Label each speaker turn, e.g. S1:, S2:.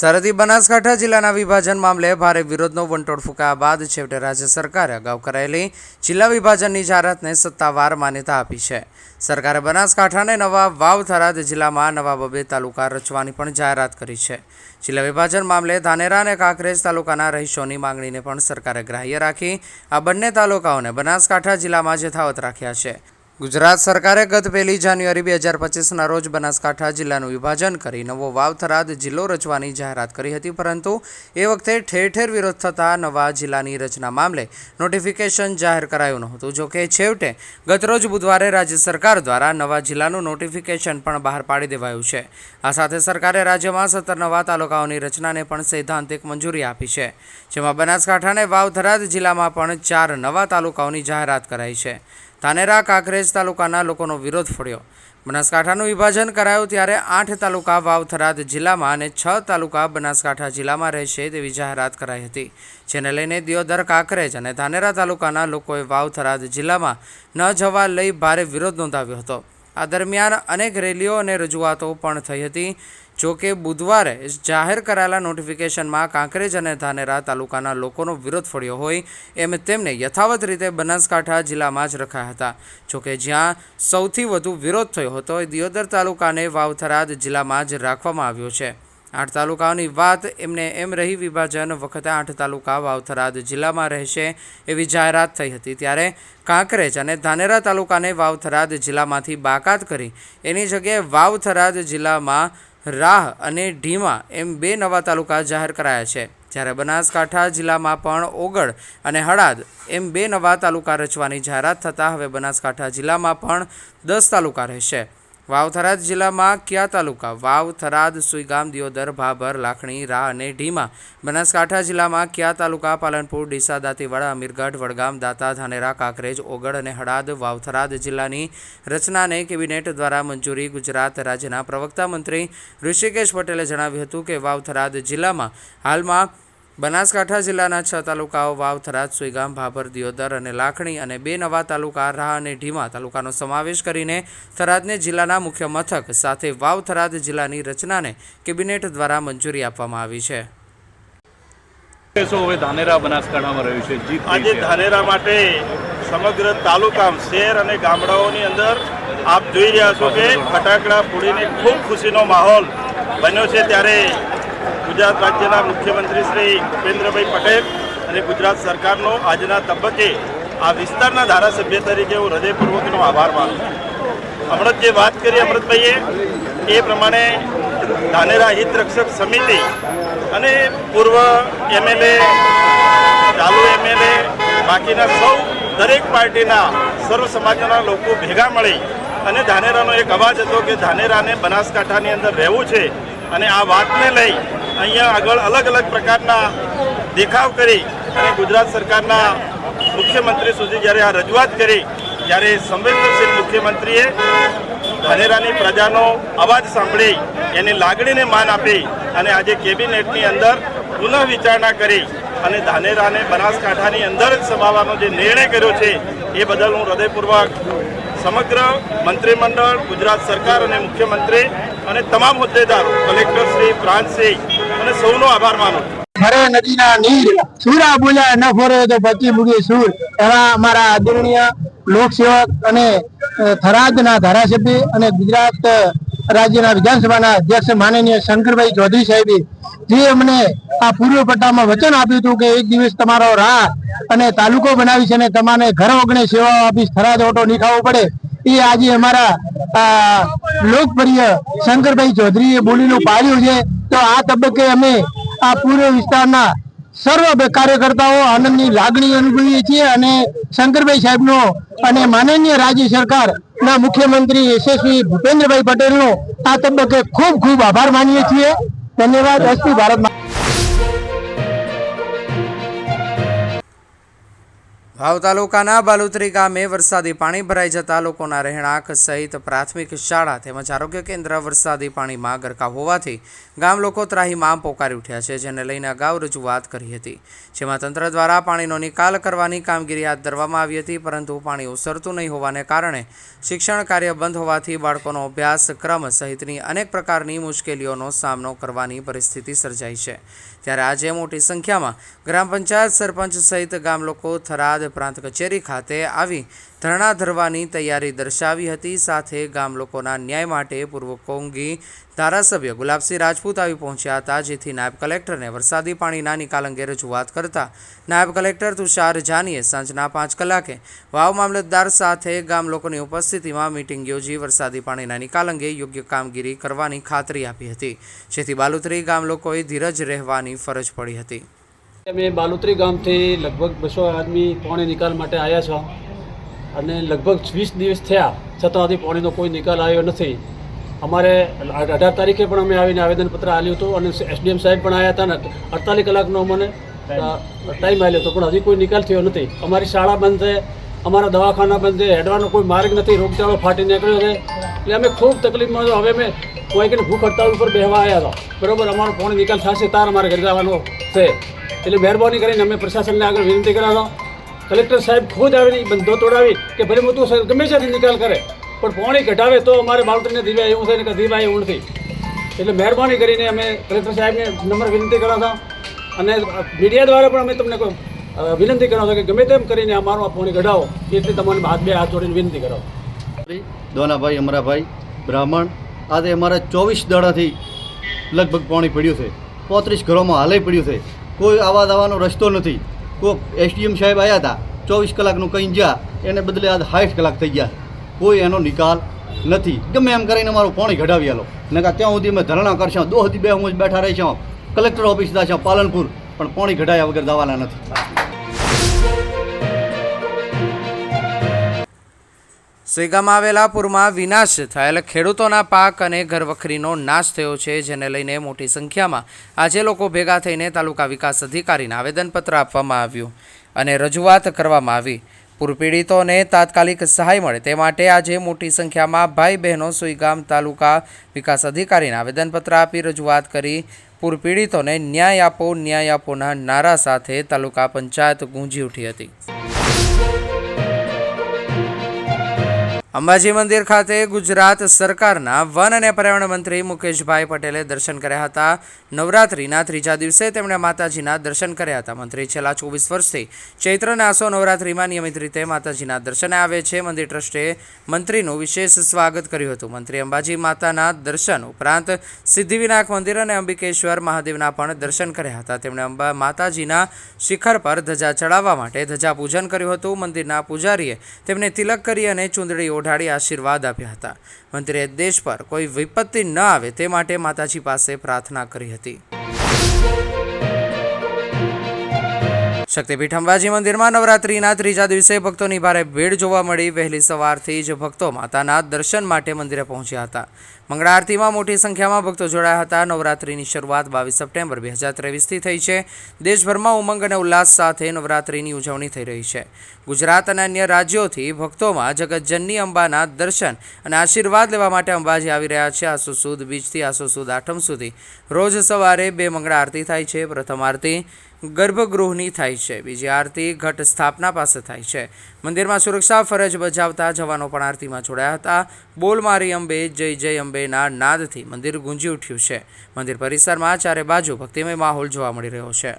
S1: સરહદી બનાસકાંઠા જિલ્લાના વિભાજન મામલે ભારે વિરોધનો વંટોળ ફૂંકાયા બાદ છેવટે રાજ્ય સરકારે અગાઉ કરાયેલી જિલ્લા વિભાજનની જાહેરાતને સત્તાવાર માન્યતા આપી છે. સરકારે બનાસકાંઠાને નવા વાવ થરાદ જિલ્લામાં નવા બબે તાલુકા રચવાની પણ જાહેરાત કરી છે. જિલ્લા વિભાજન મામલે ધાનેરા અને કાંકરેજ તાલુકાના રહીશોની માંગણીને પણ સરકારે ગ્રાહ્ય રાખી આ બંને તાલુકાઓને બનાસકાંઠા જિલ્લામાં યથાવત રાખ્યા છે. ગુજરાત સરકારે ગત પહેલી જાન્યુઆરી બે હજાર પચીસના રોજ બનાસકાંઠા જિલ્લાનું વિભાજન કરી નવો વાવથરાદ જિલ્લો રચવાની જાહેરાત કરી હતી, પરંતુ એ વખતે ઠેર ઠેર વિરોધ થતાં નવા જિલ્લાની રચના મામલે નોટિફિકેશન જાહેર કરાયું નહોતું. જોકે છેવટે ગતરોજ બુધવારે રાજ્ય સરકાર દ્વારા નવા જિલ્લાનું નોટિફિકેશન પણ બહાર પાડી દેવાયું છે. આ સાથે સરકારે રાજ્યમાં સત્તર નવા તાલુકાઓની રચનાને પણ સૈદ્ધાંતિક મંજૂરી આપી છે, જેમાં બનાસકાંઠાને વાવથરાદ જિલ્લામાં પણ ચાર નવા તાલુકાઓની જાહેરાત કરાઈ છે. ધાનેરા કાંકરેજ તાલુકાના લોકોનો વિરોધ ફળ્યો બનાસકાંઠાનું વિભાજન કરાયું ત્યારે આઠ તાલુકા વાવથરાદ જિલ્લામાં અને છ તાલુકા બનાસકાંઠા જિલ્લામાં રહેશે તેવી જાહેરાત કરાઈ હતી. જેને લઈને દિયોદર કાંકરેજ અને ધાનેરા તાલુકાના લોકોએ વાવથરાદ જિલ્લામાં ન જવા લઈ ભારે વિરોધ નોંધાવ્યો હતો. આ દરમિયાન અનેક રેલીઓ અને રજૂઆતો પણ થઈ હતી. જો કે બુધવારે જાહેર કરાયેલા નોટિફિકેશનમાં કાંકરેજ અને ધાનેરા તાલુકાના લોકોનો વિરોધ ફળ્યો હોય એમ તેમને યથાવત રીતે બનાસકાંઠા જિલ્લામાં જ રખાયા હતા. જો કે જ્યાં સૌથી વધુ વિરોધ થયો હતો એ દિયોદર તાલુકાને વાવથરાદ જિલ્લામાં જ રાખવામાં આવ્યો છે. આઠ તાલુકાઓની વાત એમને એમ રહી, વિભાજન વખતે આઠ તાલુકા વાવથરાદ જિલ્લામાં રહેશે એવી જાહેરાત થઈ હતી. ત્યારે કાંકરેજ અને ધાનેરા તાલુકાને વાવથરાદ જિલ્લામાંથી બાકાત કરી એની જગ્યાએ વાવથરાદ જિલ્લામાં રાહ અને ઢીમા એમ બે નવા તાલુકા જાહેર કરાયા છે. જ્યારે બનાસકાંઠા જિલ્લામાં પણ ઓગળ અને હળાદ એમ બે નવા તાલુકા રચવાની જાહેરાત થતાં હવે બનાસકાંઠા જિલ્લામાં પણ દસ તાલુકા રહેશે. વાવ થરાદ જિલ્લામાં કયા તાલુકા? વાવ થરાદ સુઈગામ, દિયોદર, ભાભર, લાખણી રાહ અને ઢીમા. બનાસકાંઠા જિલ્લામાં કયા તાલુકા? પાલનપુર, ડીસા, દાંતીવાડા, અમીરગઢ, વડગામ, દાતા, ધાનેરા, કાંકરેજ ઓગળ અને હળાદ વાવથરાદ જિલ્લાની રચનાને કેબિનેટ દ્વારા મંજૂરી ગુજરાત રાજ્યના પ્રવક્તા મંત્રી ઋષિકેશ પટેલે જણાવ્યું હતું કે વાવથરાદ જિલ્લામાં હાલમાં બનાસકાંઠા જિલ્લાના છ તાલુકાઓ વાવ થરાદ સુઈગામ ભાભર દિયોદર અને લાખણી અને બે નવા તાલુકા રાહ અને ઢીમા તાલુકાનો સમાવેશ કરીને થરાદને જિલ્લાના મુખ્ય મથક સાથે વાવ થરાદ જિલ્લાની રચનાને કેબિનેટ દ્વારા મંજૂરી આપવામાં આવી છે.
S2: હવે ધાનેરા બનાસકાંઠામાં રહ્યું છે?
S3: આજે ધાનેરા માટે સમગ્ર તાલુકા શહેર અને ગામડાઓની અંદર આપ જોઈ રહ્યા છો કે ફટાકડા ફોડીને ખૂબ ખુશીનો માહોલ બન્યો છે. ત્યારે ગુજરાત રાજ્યના મુખ્યમંત્રી શ્રી ભૂપેન્દ્રભાઈ પટેલ અને ગુજરાત સરકારનો આજના તબક્કે આ વિસ્તારના ધારાસભ્ય તરીકે હું હૃદયપૂર્વકનો આભાર માનું છું. હમણાં જ વાત કરી અમૃતભાઈએ, એ પ્રમાણે ધાનેરા હિત રક્ષક સમિતિ અને પૂર્વ એમએલએ, ચાલુ એમએલએ, બાકીના સૌ દરેક પાર્ટીના સર્વ સમાજના લોકો ભેગા મળી અને ધાનેરાનો એક અવાજ હતો કે ધાનેરાને બનાસકાંઠાની અંદર રહેવું છે અને આ વાતને લઈ અહીંયા આગળ અલગ અલગ પ્રકારના દેખાવ કરી અને ગુજરાત સરકારના મુખ્યમંત્રી સુધી જ્યારે આ રજૂઆત કરી, ત્યારે સંવેદનશીલ મુખ્યમંત્રીએ ધાનેરાની પ્રજાનો અવાજ સાંભળી, એની લાગણીને માન આપી અને આજે કેબિનેટની અંદર પુનઃ વિચારણા કરી અને ધાનેરાને બનાસકાંઠાની અંદર જ સમાવવાનો જે નિર્ણય કર્યો છે, એ બદલ હું હૃદયપૂર્વક સમગ્ર મંત્રીમંડળ, ગુજરાત સરકાર અને મુખ્યમંત્રી અને તમામ હોદ્દેદારો કલેક્ટરશ્રી પ્રાંતશ્રી અને સૌનો આભાર માનું
S4: ફરે નદીના નીર. સુરા બોલ્યા ન ફરે તો પછી મૂકી સુર. એવા અમારા આદરણીય લોકસેવક અને થરાદના ધારાસભ્ય અને ગુજરાત રાજ્યના વિધાનસભાના અધ્યક્ષ માનનીય શંકરભાઈ ચૌધરી સાહેબે, જે અમને આ પૂર્વ પટ્ટામાં વચન આપ્યું હતું કે એક દિવસ તમારો રાહ અને તાલુકો બનાવીશ અને તમારે ઘર ઓગણે સેવાઓ આપીશ, થરાદ ઓટો નહીં પડે. એ આજે અમારા લોકપ્રિય શંકરભાઈ ચૌધરીએ બોલીનું પાડ્યું છે. તો આ તબક્કે અમે આ પૂર્વ વિસ્તારના સર્વ કાર્યકર્તાઓ આનંદની લાગણી અનુભવીએ છીએ અને શંકરભાઈ સાહેબનો અને માનનીય રાજ્ય સરકારના મુખ્યમંત્રી યશસ્વી ભૂપેન્દ્રભાઈ પટેલનો આ તબક્કે ખૂબ ખૂબ આભાર માનીએ છીએ. ધન્યવાદ. અસ્તુ ભારત
S1: વાવ તાલુકાના બાલુત્રી ગામે વરસાદી પાણી ભરાઈ જતા લોકોના રહેણાંક સહિત પ્રાથમિક શાળા તેમજ આરોગ્ય કેન્દ્ર વરસાદી પાણીમાં ગરકાવ હોવાથી ગામ લોકો ત્રાહીમામ પોકારી ઉઠ્યા છે, જેને લઈને અગાઉ રજૂઆત કરી હતી. જેમાં તંત્ર દ્વારા પાણીનો નિકાલ કરવાની કામગીરી હાથ ધરવામાં આવી હતી, પરંતુ પાણી ઓસરતું નહીં હોવાને કારણે શિક્ષણ કાર્ય બંધ હોવાથી બાળકોનો અભ્યાસક્રમ સહિતની અનેક પ્રકારની મુશ્કેલીઓનો સામનો કરવાની પરિસ્થિતિ સર્જાઈ છે. ત્યારે આજે મોટી સંખ્યામાં ગ્રામ પંચાયત સરપંચ સહિત ગામ લોકો થરાદ પ્રાંત કચેરી ખાતે આવી ધરણા ધરવાની તૈયારી દર્શાવી હતી. સાથે ગામ લોકોના ન્યાય માટે પૂર્વ કોંગી ધારાસભ્ય ગુલાબસિંહ રાજપૂત આવી પહોંચ્યા હતા, જેથી નાયબ કલેક્ટરને વરસાદી પાણીના નિકાલ અંગે રજૂઆત કરતા નાયબ કલેક્ટર તુષાર જાનીએ સાંજના પાંચ કલાકે વાવ મામલતદાર સાથે ગામ લોકોની ઉપસ્થિતિમાં મિટિંગ યોજી વરસાદી પાણીના નિકાલ અંગે યોગ્ય કામગીરી કરવાની ખાતરી આપી હતી, જેથી બાલુત્રી ગામ લોકોએ ધીરજ રહેવાની ફરજ પડી હતી.
S5: અમે બાલુત્રી ગામથી લગભગ બસો આદમી પાણી નિકાલ માટે આવ્યા છો. અને લગભગ વીસ દિવસ થયા છતાં હજી પાણીનો કોઈ નિકાલ આવ્યો નથી. અમારે અઢાર તારીખે પણ અમે આવીને આવેદનપત્ર આપ્યું હતું અને એસડીએમ સાહેબ પણ આવ્યા હતા ને અડતાલીસ કલાકનો અમને ટાઈમ આવ્યો હતો પણ હજી કોઈ નિકાલ થયો નથી. અમારી શાળા બંધ છે અમારા દવાખાના બંધ છે હેડવાનો કોઈ માર્ગ નથી રોગચાળો ફાટી નીકળ્યો છે. એટલે અમે ખૂબ તકલીફમાં હવે અમે કોઈ ભૂખ હડતાલ ઉપર બેહવા આવ્યા હતા બરોબર અમારો પાણી નિકાલ થશે તાર અમારે ઘરે જવાનો છે. એટલે મહેરબાની કરીને અમે પ્રશાસનને આગળ વિનંતી કરાવો કલેક્ટર સાહેબ ખુદ આવીને બંધો તોડાવી કે ભલે મોટું સાહેબ ગમે ત્યાંથી નિકાલ કરે, પણ પોણી કઢાવે તો અમારે બાળકોને દીવા એવું થાય ને કે દીવાય એવું નથી. એટલે મહેરબાની કરીને અમે કલેક્ટર સાહેબને નંબર વિનંતી કરાવતા અને મીડિયા દ્વારા પણ અમે તમને વિનંતી કરાવતા કે ગમે તેમ કરીને અમારું આ પોણી કઢાવો. એટલે તમારે હાથ બે હાથ જોડીને વિનંતી કરાવો.
S6: દોનાભાઈ, અમરાભાઈ, બ્રાહ્મણ, આજે અમારા ચોવીસ દાડાથી લગભગ પાણી પડ્યું છે. પોત્રીસ ઘરોમાં હાલે પડ્યું છે. કોઈ આવા જવાનો રસ્તો નથી. કોઈ એસડીએમ સાહેબ આવ્યા હતા, ચોવીસ કલાકનું કંઈ જ્યાં એને બદલે આજ સાઠ કલાક થઈ ગયા. કોઈ એનો નિકાલ નથી. ગમે એમ કરીને અમારું પાણી ઘટાવી આલો. નકા ત્યાં સુધી અમે ધરણા કરશું દો સુધી બે હું જ બેઠા રહીશું, કલેક્ટર ઓફિસ જશે પાલનપુર, પણ પાણી ઘટાયા વગર જવાના નથી.
S1: સુઈગામાં આવેલા પૂરમાં વિનાશ થયેલા ખેડૂતોના પાક અને ઘરવખરીનો નાશ થયો છે, જેને લઈને મોટી સંખ્યામાં આજે લોકો ભેગા થઈને તાલુકા વિકાસ અધિકારીને આવેદનપત્ર આપવામાં આવ્યું અને રજૂઆત કરવામાં આવી. પૂર પીડિતોને તાત્કાલિક સહાય મળે તે માટે આજે મોટી સંખ્યામાં ભાઈ બહેનો સુઈગામ તાલુકા વિકાસ અધિકારીને આવેદનપત્ર આપી રજૂઆત કરી. પૂર પીડિતોને ન્યાય આપો, ન્યાય આપોના નારા સાથે તાલુકા પંચાયત ગુંજી ઉઠી હતી. અંબાજી મંદિર ખાતે ગુજરાત સરકારના વન અને પર્યાવરણ મંત્રી મુકેશભાઈ પટેલે દર્શન કર્યા હતા. નવરાત્રિના ત્રીજા દિવસે તેમણે માતાજીના દર્શન કર્યા હતા. મંત્રી છેલ્લા ચોવીસ વર્ષથી ચૈત્ર નાસો નવરાત્રિમાં નિયમિત રીતે માતાજીના દર્શને આવે છે. મંદિર ટ્રસ્ટે મંત્રીનું વિશેષ સ્વાગત કર્યું હતું. મંત્રી અંબાજી માતાના દર્શન ઉપરાંત સિદ્ધિવિનાયક મંદિર અને અંબિકેશ્વર મહાદેવના પણ દર્શન કર્યા હતા. તેમણે અંબા માતાજીના શિખર પર ધજા ચડાવવા માટે ધજા પૂજન કર્યું હતું. મંદિરના પૂજારીએ તેમને તિલક કરી અને ચૂંદડી ઓઢાડી આશીર્વાદ આપ્યા હતા. મંત્રીએ દેશ પર કોઈ વિપત્તિ ન આવે તે માટે માતાજી પાસે પ્રાર્થના કરી હતી. શક્તિપીઠ અંબાજી મંદિરમાં નવરાત્રિના ત્રીજા દિવસે ભક્તોની ભારે ભીડ જોવા મળી. વહેલી સવારથી જ ભક્તો માતાના દર્શન માટે મંદિરે પહોંચ્યા હતા. મંગળા આરતીમાં મોટી સંખ્યામાં ભક્તો જોડાયા હતા. નવરાત્રિની શરૂઆત બાવીસ સપ્ટેમ્બર બે હજાર ત્રેવીસથી થઈ છે. દેશભરમાં ઉમંગ અને ઉલ્લાસ સાથે નવરાત્રિની ઉજવણી થઈ રહી છે. ગુજરાત અને અન્ય રાજ્યોથી ભક્તોમાં જગતજનની અંબાના દર્શન અને આશીર્વાદ લેવા માટે અંબાજી આવી રહ્યા છે. આસો સુદ બીજથી આસો સુદ આઠમ સુધી રોજ સવારે બે મંગળા આરતી થાય છે. પ્રથમ આરતી ગર્ભગૃહની થાય છે. બીજી આરતી ઘટ સ્થાપના પાસે થાય છે. મંદિરમાં સુરક્ષા ફરજ બજાવતા જવાનો પણ આરતીમાં જોડાયા હતા. બોલ મારી અંબે જય જય અંબેના નાદથી મંદિર ગુંજી ઉઠ્યું છે. મંદિર પરિસરમાં ચારે બાજુ ભક્તિમય માહોલ જોવા મળી રહ્યો છે.